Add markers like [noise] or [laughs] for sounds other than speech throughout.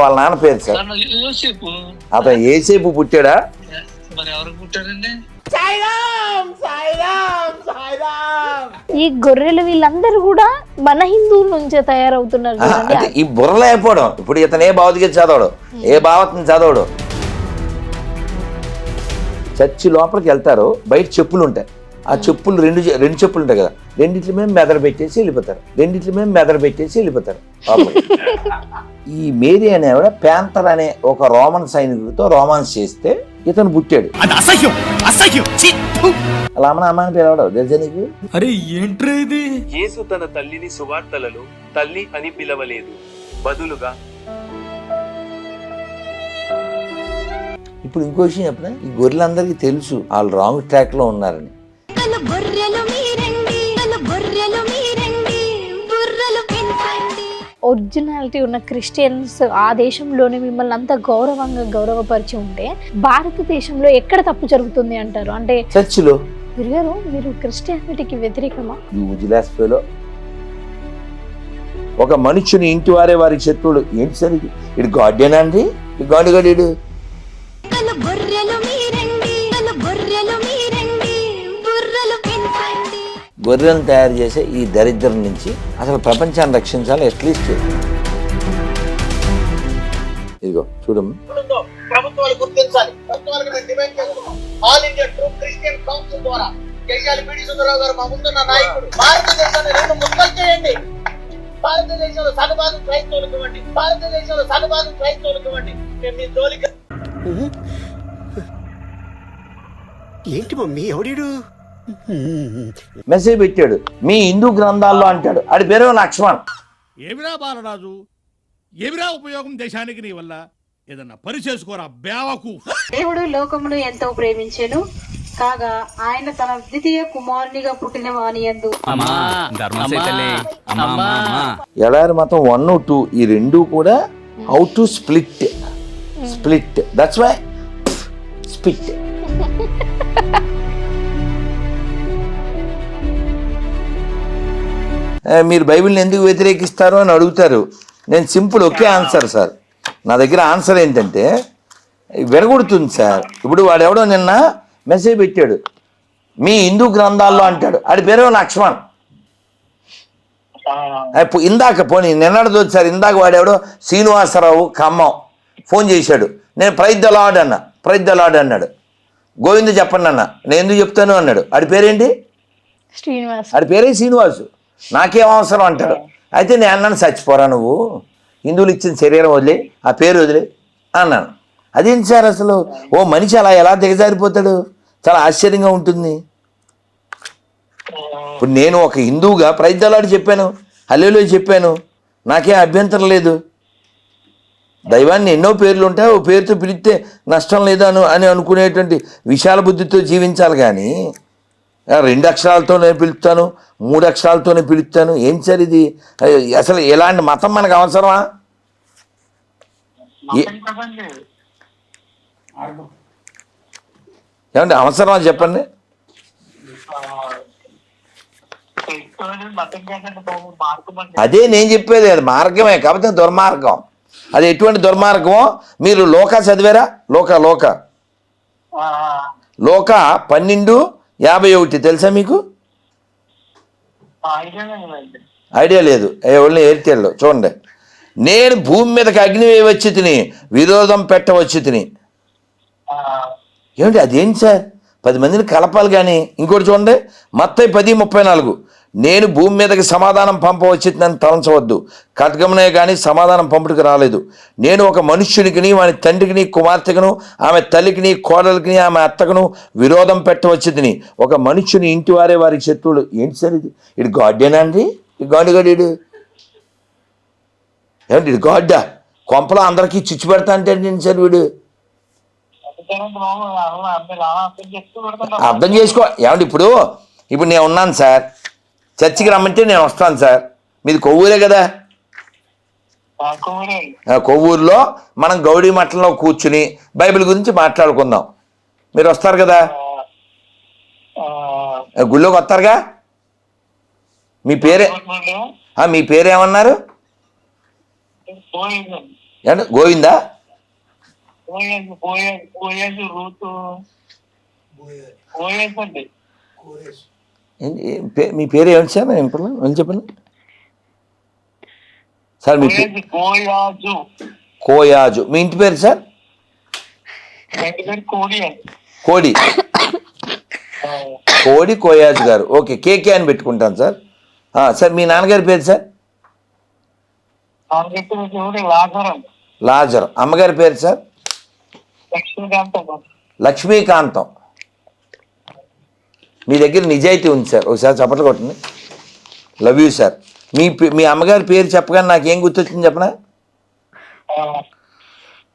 వాళ్ళ నాన్న పేరు సార్. అతను ఏసేపు పుట్టాడా? ఈ గొర్రెలు వీళ్ళందరూ కూడా మన హిందువుల నుంచే తయారవుతున్నారు ఈ బుర్ర లేకపోవడం ఇప్పుడు ఇతను ఏ భౌతిక చదవడు? ఏ భావతను చదవడు? చర్చి లోపలికి వెళ్తారు బయట చెప్పులు ఉంటాయి. ఆ చెప్పులు రెండు చె- రెండు చెప్పులు ఉంటాయి కదా రెండిట్ల మీద మెదడు పెట్టేసి వెళ్ళిపోతారు. రెండిట్ల మీద మెదడు పెట్టేసి వెళ్ళిపోతారు. ఈ మేరీ అనేవిడ ప్యాంతర్ అనే ఒక రోమన్ సైనికుడితో రోమాన్స్ చేస్తే ఇతను పుట్టాడు. అది అసహ్యం అసహ్యం. ఛీ! ఫు! అలా అమ్మ పిలవడం తెలుసా నీకు? అరే ఏంట్రా ఇది? యేసు తన తల్లిని సువార్తలలో తల్లి అని పిలవలేదు. బదులుగా ఇప్పుడు ఇంకో విషయం చెప్పిన? ఈ గొర్రెలందరికీ తెలుసు వాళ్ళు రాంగ్ ట్రాక్లో ఉన్నారని. ఒరిజినాలిటీ ఉన్న క్రిస్టియన్స్ ఆ దేశంలోనే మిమ్మల్ని అంత గౌరవంగా గౌరవపరిచి ఉంటే భారతదేశంలో ఎక్కడ తప్పు జరుగుతుంది అంటారు? అంటే చర్చిలో. గురుగారు మీరు క్రిస్టియానిటీకి వ్యతిరేకమా? ఒక మనుషుని ఇంటి వారే వారికి శత్రువులు. ఏంటి సార్ ఇది? ఇటు గాడ్డేనా అండి? గాడు గడీడు గొర్రెలను తయారు చేసే ఈ దరిద్రం నుంచి అసలు ప్రపంచాన్ని రక్షించాలి అట్లీస్ట్ ఇదిగో ప్రభుత్వాలు గుర్తించాలి. ప్రభుత్వాలకు మేము డిమాండ్ చేస్తున్నాం. All India true Christian council ద్వారా పిడి సుందరరావు గారు మా ముందున్న నాయకుడు భారతదేశాన్ని రెండు ముక్కలు చేయండి. భారతదేశంలో సగభాగం క్రైస్తవులకు ఇవ్వండి. భారతదేశంలో సగభాగం క్రైస్తవులకు ఇవ్వండి. మేము మీ జోలికి ఏంటి మమ్మీ ఎవడీడు? మెసేజ్ పెట్టాడు మీ హిందూ గ్రంథాల్లో అంటాడు. ఆడి పేరు లక్ష్మణ్. ఏమిరా బాలరాజు? ఏమిరా ఉపయోగం దేశానికి నీ వల్ల? ఏదన్నా పని చేసుకోరా బేవకు దేవుడు లోకమును ఎంతో ప్రేమించెను కాగా ఆయన తన ద్వితీయ కుమారునిగా పుట్టిన వానియందు ఎడారి మతం వన్ టూ ఈ రెండు కూడా how to split split that's why split మీరు బైబిల్ని ఎందుకు వ్యతిరేకిస్తారు? అని అడుగుతారు. నేను సింపుల్ ఒకే ఆన్సర్ సార్. నా దగ్గర ఆన్సర్ ఏంటంటే విరగొడుతుంది సార్. ఇప్పుడు వాడెవడో నిన్న మెసేజ్ పెట్టాడు. మీ హిందూ గ్రంథాల్లో అంటాడు. ఆడి పేరు లక్ష్మణ్. ఇందాక పోనీ నిన్నటితో సార్ ఇందాక వాడెవడో శ్రీనివాసరావు ఖమ్మం ఫోన్ చేశాడు. నేను ప్రైజ్ ద లార్డ్ అన్న ప్రైజ్ ద లార్డ్ అన్నాడు. గోవింద చెప్పండి అన్న నేను ఎందుకు చెప్తాను అన్నాడు. ఆడి పేరేంటి? శ్రీనివాస్. ఆడి పేరే శ్రీనివాసు. నాకేం అవసరం అంటాడు. అయితే నేను అన్నాను చచ్చిపోరా నువ్వు. హిందువులు ఇచ్చిన శరీరం వదిలే ఆ పేరు వదిలే అన్నాను. అదేంటి సార్ అసలు? ఓ మనిషి అలా ఎలా దిగజారిపోతాడు? చాలా ఆశ్చర్యంగా ఉంటుంది. ఇప్పుడు నేను ఒక హిందువుగా ప్రైద్దలాడు చెప్పాను హల్లేలో చెప్పాను. నాకేం అభ్యంతరం లేదు. దైవాన్ని ఎన్నో పేర్లు ఉంటాయి ఓ పేరుతో పిలిస్తే నష్టం లేదు అను అని అనుకునేటువంటి విశాల బుద్ధితో జీవించాలి కానీ రెండు అక్షరాలతోనే పిలుస్తాను మూడు అక్షరాలతోనే పిలుస్తాను. ఏం సార్ ఇది? అసలు ఎలాంటి మతం మనకు అవసరమా? ఏ- ఏమంటే అవసరమా చెప్పండి? అదే నేను చెప్పేది అది మార్గమే కాకపోతే దుర్మార్గం. అది ఎటువంటి దుర్మార్గమో? మీరు లోక చదివారా? లోక లోక. లోక పన్నెండు యాభై ఒకటి తెలుసా మీకు. ఐడియా లేదు ఎవరిని ఎయిర్టెల్లో. చూడండి. నేను భూమి మీదకి అగ్ని వేయవచ్చి తిని విరోధం పెట్టవచ్చు తిని. ఏమిటి అదేంటి సార్? పది మందిని కలపాలి కానీ ఇంకోటి చూడండి. మొత్తం పది ముప్పై నాలుగు. నేను భూమి మీదకి సమాధానం పంపవచ్చింది నన్ను తలంచవద్దు. ఖడ్గమునే కానీ సమాధానం పంపుడికి రాలేదు. నేను ఒక మనుష్యునికిని వాని తండ్రికిని కుమార్తెకును ఆమె తల్లికిని కోడలికిని ఆమె అత్తకును విరోధం పెట్టవచ్చు ఒక మనుష్యుని ఇంటి వారే వారి శత్రువులు. ఏంటి సార్ ఇది? ఇది గాడ్డేనా అండి? ఈ గాడు గడీడు ఏమండి ఇది గాడ్డా? కొంపలో అందరికీ చిచ్చు పెడతా అంటే ఏంటి సార్ వీడు? అర్థం అర్థం చేసుకో. ఏమండి ఇప్పుడు? ఇప్పుడు నేను ఉన్నాను సార్. చర్చికి రమ్మంటే నేను వస్తాను సార్. మీది కొవ్వూరే కదా? కొవ్వూరులో మనం గౌడీ మఠంలో కూర్చుని బైబిల్ గురించి మాట్లాడుకుందాం. మీరు వస్తారు కదా? గుళ్ళోకి వస్తారుగా? మీ పేరే? మీ పేరేమన్నారు? ఏమండి? గోవిందా? మీ పేరు ఏమిటి సార్? నేను ఇప్పుడు చెప్పండి? సార్ మీ పోయాజు కోయాజు. మీ ఇంటి పేరు సార్? కోడి కోడి. కోయాజు గారు. ఓకే కేకే అని పెట్టుకుంటాను సార్. సార్ మీ నాన్నగారి పేరు సార్? లాజరం లాజర్ అమ్మగారి పేరు సార్? లక్ష్మీకాంతం లక్ష్మీకాంతం. మీ దగ్గర నిజాయితీ ఉంది సార్. ఒకసారి చప్పట్లు కొట్టండి. లవ్ యూ సార్ మీ పే- మీ అమ్మగారి పేరు చెప్పగానే నాకేం గుర్తొచ్చింది చెప్పనా?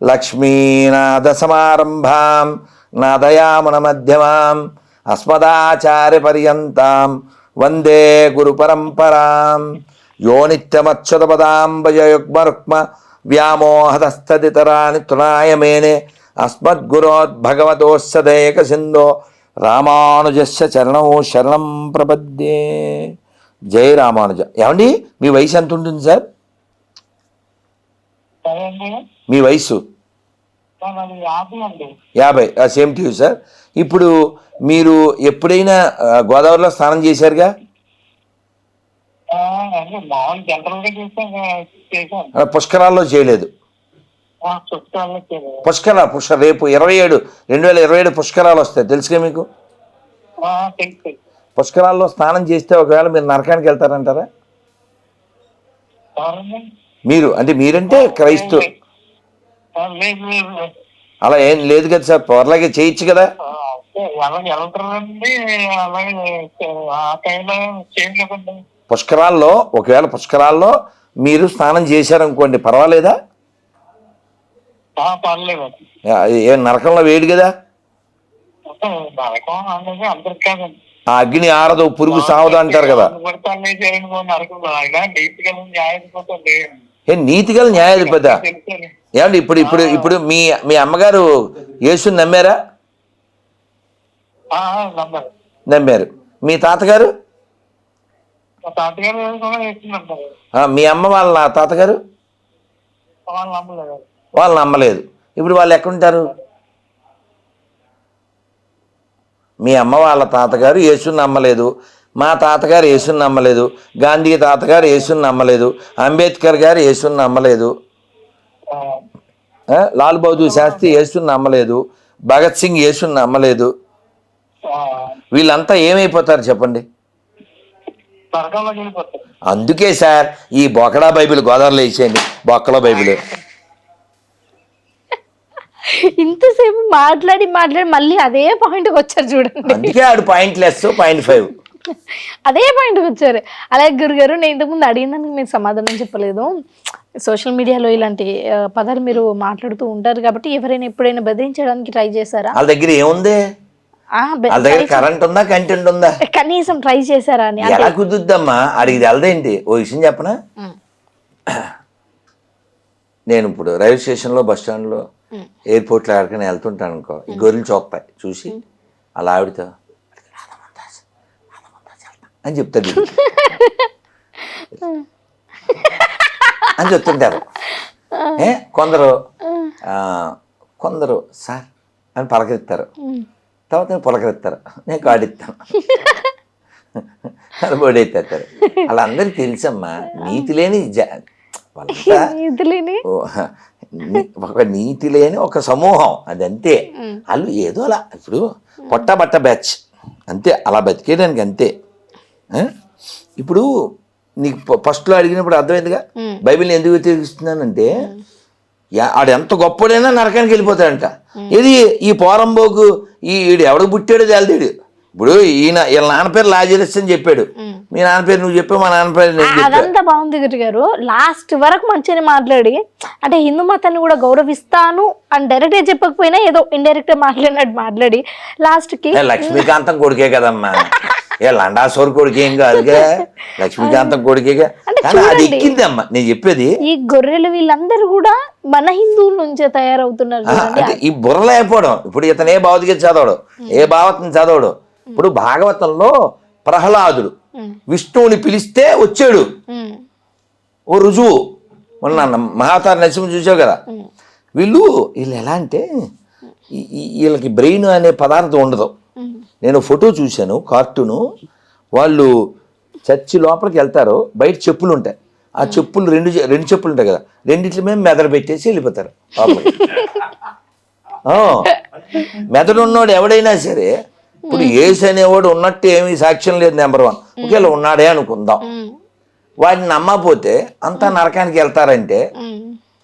లక్ష్మీనాథ సమారంభాం నాదయామున మధ్యమాం అస్మదాచార్య పర్యంతం వందే గురు పరంపరాం. యో నిత్యమచ్యుతపదాంబయుగ్మరుక్మ వ్యామోహతస్తదితరాని తృణాయ మేనే. అస్మద్గురోద్భగవతోస్సదేక సింధో రామానుజస్య చరణం శరణం ప్రపద్యే. జై రామానుజ. ఏమండి? మీ వయసు ఎంత ఉంటుంది సార్? మీ వయసు? యాభై సేమ్ టు సార్. ఇప్పుడు మీరు ఎప్పుడైనా గోదావరిలో స్నానం చేశారుగా? పుష్కరాల్లో చేయలేదు. పుష్కర పుష్కర రేపు ఇరవై ఏడు రెండు వేల ఇరవై ఏడు పుష్కరాలు వస్తాయి. తెలుసుగా మీకు? పుష్కరాల్లో స్నానం చేస్తే ఒకవేళ మీరు నరకానికి వెళ్తారంటారా? మీరు అంటే మీరంటే క్రైస్తవ. అలా ఏం లేదు కదా సార్ త్వరలాగే చేయొచ్చు కదా. పుష్కరాల్లో ఒకవేళ పుష్కరాల్లో మీరు స్నానం చేశారనుకోండి పర్వాలేదా? ఏ నరకంలో వేడి కదా? ఆ అగ్ని ఆరదు పురుగు సావదు అంటారు కదా. ఆయన నీతి గల ఏ? న్యాయాధిపత? ఏమండి ఇప్పుడు ఇప్పుడు ఇప్పుడు మీ మీ అమ్మగారు యేసుని నమ్మారా? నమ్మారు. మీ తాతగారు? మీ అమ్మ వాళ్ళ తాతగారు? వాళ్ళు నమ్మలేదు. ఇప్పుడు వాళ్ళు ఎక్కడుంటారు? మీ అమ్మ వాళ్ళ తాతగారు యేసుని నమ్మలేదు. మా తాతగారు యేసుని నమ్మలేదు. గాంధీ తాతగారు యేసుని నమ్మలేదు. అంబేద్కర్ గారు యేసుని నమ్మలేదు. లాల్ బహదూర్ శాస్త్రి యేసుని నమ్మలేదు. భగత్ సింగ్ యేసుని నమ్మలేదు. వీళ్ళంతా ఏమైపోతారు చెప్పండి? అందుకే సార్ ఈ బొకడా బైబిల్ గోదావరిలో వేసేయండి. బొక్కల బైబిల్. ఇంతసేపు మాట్లాడి మాట్లాడి మళ్ళీ అదే పాయింట్కి వచ్చారు చూడండి. అందుకే ఆడు పాయింట్ లెస్ పాయింట్ ఫైవ్ అదే పాయింట్కి వచ్చారు. అలాగే గురుగారు నేను ఇంతకుముందు అడిగినందుకు మీరు సమాధానం చెప్పలేదు. సోషల్ మీడియాలో ఇలాంటి పదాలు మీరు మాట్లాడుతూ ఉంటారు కాబట్టి ఎవరైనా ఎప్పుడైనా బెదిరించడానికి ట్రై చేశారా? వాళ్ళ దగ్గర ఏముంది? వాళ్ళ దగ్గర కరెంట్ ఉందా కంటెంట్ ఉందా? కనీసం ట్రై చేశారా అని? ఎలా కుదుద్దమ్మా అడిగి తెలదేంటి ఓ విషయం చెప్పనా? నేను ఇప్పుడు రైల్వే స్టేషన్లో బస్ స్టాండ్లో ఎయిర్పోర్ట్లో ఎక్కడికైనా వెళ్తుంటాను అనుకో ఈ గొర్రెలు చూస్తాయి చూసి అలా ఆవిడతో అని చెప్తాడు. అని చెప్తుంటారు. ఏ కొందరు కొందరు సార్ అని పలకరిస్తారు. తర్వాత నేను పలకరిస్తారు. నేను కాడిస్తాను. అది బోడెత్తారు వాళ్ళందరికీ తెలుసమ్మా నీతి లేని జ వాళ్ళంతా ఒక నీతి లేని ఒక సమూహం. అదంతే. వాళ్ళు ఏదో అలా ఇప్పుడు పొట్ట బట్ట బ్యాచ్. అంతే అలా బతికేయడానికి అంతే? ఇప్పుడు నీకు ఫస్ట్లో అడిగినప్పుడు అర్థమైందిగా? బైబిల్ని ఎందుకు వ్యతిరేకిస్తున్నానంటే ఆడు ఎంత గొప్పడైనా నరకానికి వెళ్ళిపోతాడంట. ఇది ఈ పోరంబోకు ఈ ఈడు ఎవడు పుట్టాడో తేలితేడు ఇప్పుడు ఈయన వీళ్ళ నాన్న పేరు లాజరస్ అని చెప్పాడు. మీ నాన్న పేరు నువ్వు చెప్పావు మా నాన్న పేరు అదంతా బాగుంది గురు గారు. లాస్ట్ వరకు మంచిగా మాట్లాడి అంటే హిందూ మతాన్ని కూడా గౌరవిస్తాను అని డైరెక్ట్గా చెప్పకపోయినా ఏదో ఇండైరెక్ట్గా మాట్లాడినట్టు మాట్లాడి లాస్ట్కి లక్ష్మీకాంతం కొడుకే కదమ్మా. ఏ లండాసోర్ కొడుకు కాదుగా లక్ష్మీకాంతం కొడుకేగా అది. ఎక్కిందమ్మా. నేను చెప్పేది ఈ గొర్రెలు వీళ్ళందరూ కూడా మన హిందువుల నుంచే తయారవుతున్నారు ఈ బుర్ర లేకపోవడం ఇప్పుడు ఇతను ఏ భౌతిక చదవడు ఏ భావతం చదవడు. ఇప్పుడు భాగవతంలో ప్రహ్లాదుడు విష్ణువుని పిలిస్తే వచ్చాడు. ఓ రుజువు. మొన్న మహాతార నరసింహ చూసావు కదా? వీళ్ళు వీళ్ళు ఎలా అంటే వీళ్ళకి బ్రెయిన్ అనే పదార్థం ఉండదు. నేను ఫోటో చూశాను కార్టూను. వాళ్ళు చర్చి లోపలికి వెళ్తారు బయట చెప్పులు ఉంటాయి. ఆ చెప్పులు రెండు రెండు చెప్పులు ఉంటాయి కదా? రెండిట్ల మీద మెదడు పెట్టేసి వెళ్ళిపోతారు [laughs] మెదడు ఉన్నోడు ఎవడైనా సరే ఇప్పుడు ఏసు అనేవాడు ఉన్నట్టు ఏమీ సాక్ష్యం లేదు నెంబర్ వన్ ఒకవేళ ఉన్నాడే అనుకుందాం. వాడిని నమ్మకపోతే అంతా నరకానికి వెళ్తారంటే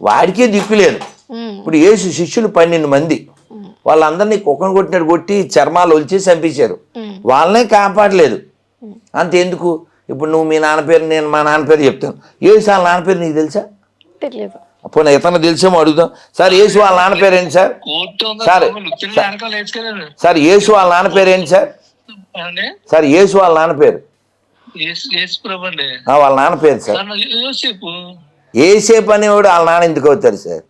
వాడికే దిక్కు లేదు. ఇప్పుడు యేసు శిష్యులు పన్నెండు మంది. వాళ్ళందరినీ కుక్కను కొట్టినట్టు కొట్టి చర్మాలు ఒలిచి చంపించారు వాళ్ళనే కాపాడలేదు. అంతెందుకు ఇప్పుడు నువ్వు మీ నాన్న పేరు నేను మా నాన్న పేరు చెప్తాను. యేసు వాళ్ళ నాన్న పేరు నీకు తెలుసా? తెలియదు పోనీ ఇతను తెలిసేమో అడుగుదాం. సార్ యేసు వాళ్ళ నాన్న పేరు ఏంటి సార్? సార్ సార్ యేసు వాళ్ళ నాన్న పేరు ఏంటి సార్? సార్ యేసు వాళ్ళ నాన్న పేరు. వాళ్ళ నాన్న పేరు సార్. ఏసేపు అనేవాడు వాళ్ళ నాన్న ఎందుకు అవుతాడు సార్?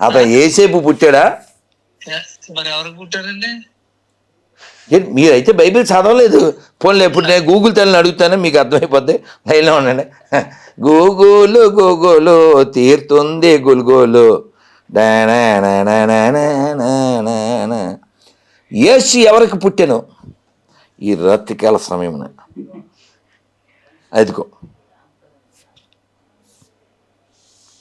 అతను ఏసేపు పుట్టాడా? మరి ఎవరికి పుట్టారండి? మీరైతే బైబిల్ చదవలేదు. పోన్లే ఇప్పుడు నేను గూగుల్ తల్లిని అడుగుతాను మీకు అర్థమైపోద్ది. లైన్లో ఉండండి. గూగులు గూగులు తీరుతుంది గుల్గోలు. యేసు ఎవరికి పుట్టాను? ఈ రతికాల సమయమున. అదికో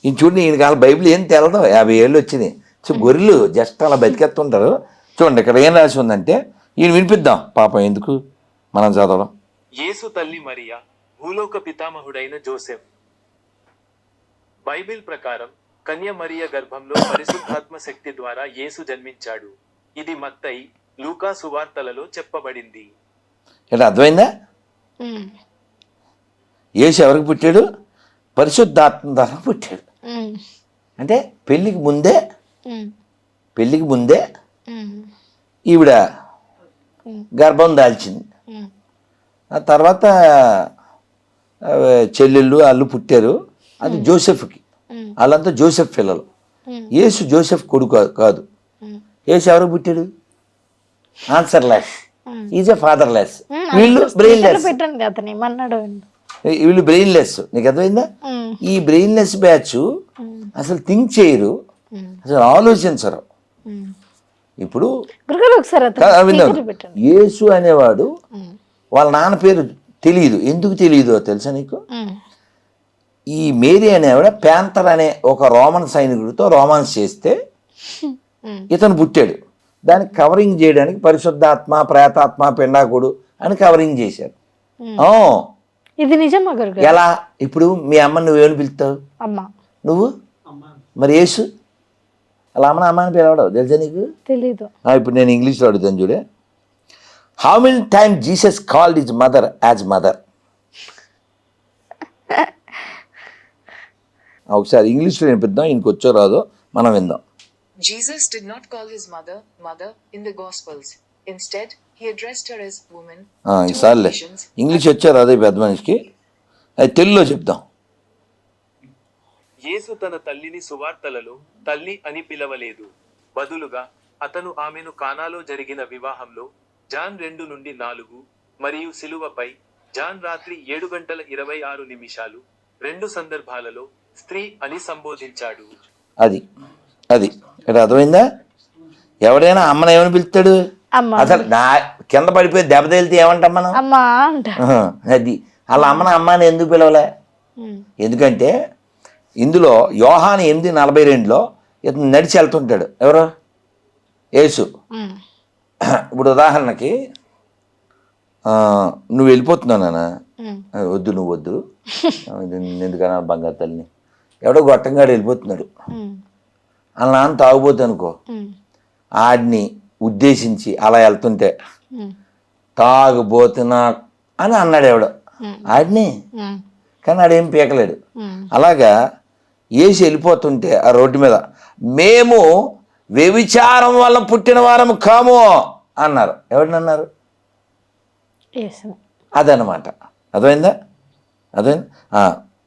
ఈయన చూడండి ఈయన కాల బైబిల్ ఏం తెలదు. యాభై ఏళ్ళు వచ్చింది. సో గొర్రెలు జస్ట్ అలా బతికేస్తుంటారు. చూడండి ఇక్కడ ఏం రాసి ఉందంటే ఈయన వినిపిద్దాం. పాపం ఎందుకు? మనం చదవడం యేసు తల్లి మరియా భూలోక పితామహుడైన జోసెఫ్. బైబిల్ ప్రకారం కన్య మరియ గర్భంలో పరిశుద్ధాత్మ శక్తి ద్వారా యేసు జన్మించాడు. ఇది మత్తయి లూకా సువార్తలలో చెప్పబడింది. ఇక్కడ అర్థమైందా? యేసు ఎవరికి పుట్టాడు? పరిశుద్ధాత్మ ద్వారా పుట్టాడు. అంటే పెళ్ళికి ముందే? ఉమ్, పెళ్ళికి ముందే? ఈవిడ గర్భం దాల్చింది. ఆ తర్వాత చెల్లెళ్ళు వాళ్ళు పుట్టారు. అది జోసెఫ్కి. వాళ్ళంతా జోసెఫ్ పిల్లలు. యేసు జోసెఫ్ కొడుకు కాదు. యేసు ఎవరికి పుట్టాడు? Answer less is a fatherless వీళ్ళు బ్రెయిన్ లెస్ వీళ్ళు. బ్రెయిన్ లెస్ నీకు అర్థమైందా? ఈ బ్రెయిన్ లెస్ బ్యాచ్ అసలు థింక్ చేయరు. అసలు ఆలోచించరు. ఇప్పుడు యేసు అనేవాడు వాళ్ళ నాన్న పేరు తెలియదు ఎందుకు తెలియదో తెలుసా నీకు? ఈ మేరీ అనేవాడ ప్యాంతర్ అనే ఒక రోమన్ సైనికుడితో రోమాన్స్ చేస్తే ఇతను పుట్టాడు. దానికి కవరింగ్ చేయడానికి పరిశుద్ధాత్మ ప్రేతాత్మ పిండాకుడు అని కవరింగ్ చేశారు. ఆ, ఇది నిజమా గురుగారు? ఎలా? ఇప్పుడు మీ అమ్మ నువ్వేమని పిలుస్తావు? అమ్మ. నువ్వు? మరి యేసు? అలా అమ్మ అమ్మ అని పిలవడవు తెలుసా నీకు? తెలీదు. ఇప్పుడు నేను ఇంగ్లీష్లో అడుగుతాను చూడే. How many time Jesus called his mother as mother ఒకసారి ఇంగ్లీష్లో వినిపిద్దాం ఇంక వచ్చో రాదో మనం విందాం. Jesus did not call his mother mother in the Gospels. Instead, he addressed her as woman. ఆ, ఈసారిలే ఇంగ్లీష్ వచ్చారు అదే పెద్ద మనిషికి. అది తెలుగులో చెప్దాం. యేసు తన తల్లిని సువార్తలలో తల్లి అని పిలవలేదు. బదులుగా అతను ఆమెను కానాలో జరిగిన వివాహంలో జాన్ రెండు నుండి నాలుగు మరియు సిలువపై జాన్ రాత్రి ఏడు గంటల ఇరవై ఆరు నిమిషాలు రెండు సందర్భాలలో స్త్రీ అని సంబోధించాడు. అది అది. ఇక్కడ అర్థమైందా? ఎవడైనా అమ్మని ఏమని పిలుస్తాడు? అమ్మ. అసలు నా కింద పడిపోయి దెబ్బ తగిలితే ఏమంటాం మనం? అమ్మ అంట. ఆహా, అది. వాళ్ళ అమ్మని అమ్మని ఎందుకు పిలవలే? ఎందుకంటే ఇందులో యోహాన్ ఎనిమిది నలభై రెండులో ఇతను నడిచి వెళ్తుంటాడు. ఎవరు? యేసు. ఇప్పుడు ఉదాహరణకి నువ్వు వెళ్ళిపోతున్నావు నాన్న. వద్దు నువ్వు వద్దు. ఎందుకన్నా బంగారు తల్లిని? ఎవడో గొట్టంగాడు వెళ్ళిపోతున్నాడు. వాళ్ళ నాన్న తాగుపోతు అనుకో. ఆడిని ఉద్దేశించి అలా వెళ్తుంటే తాగుబోతున్నా అని అన్నాడు ఎవడో. ఆడిని? కానీ ఆడేం పీకలేడు. అలాగా ఏసి వెళ్ళిపోతుంటే ఆ రోడ్డు మీద మేము వ్యభిచారం వల్ల పుట్టిన వారము కాము అన్నారు. ఎవరినన్నారు యేసుని. అదనమాట అర్థమైందా? ఆ,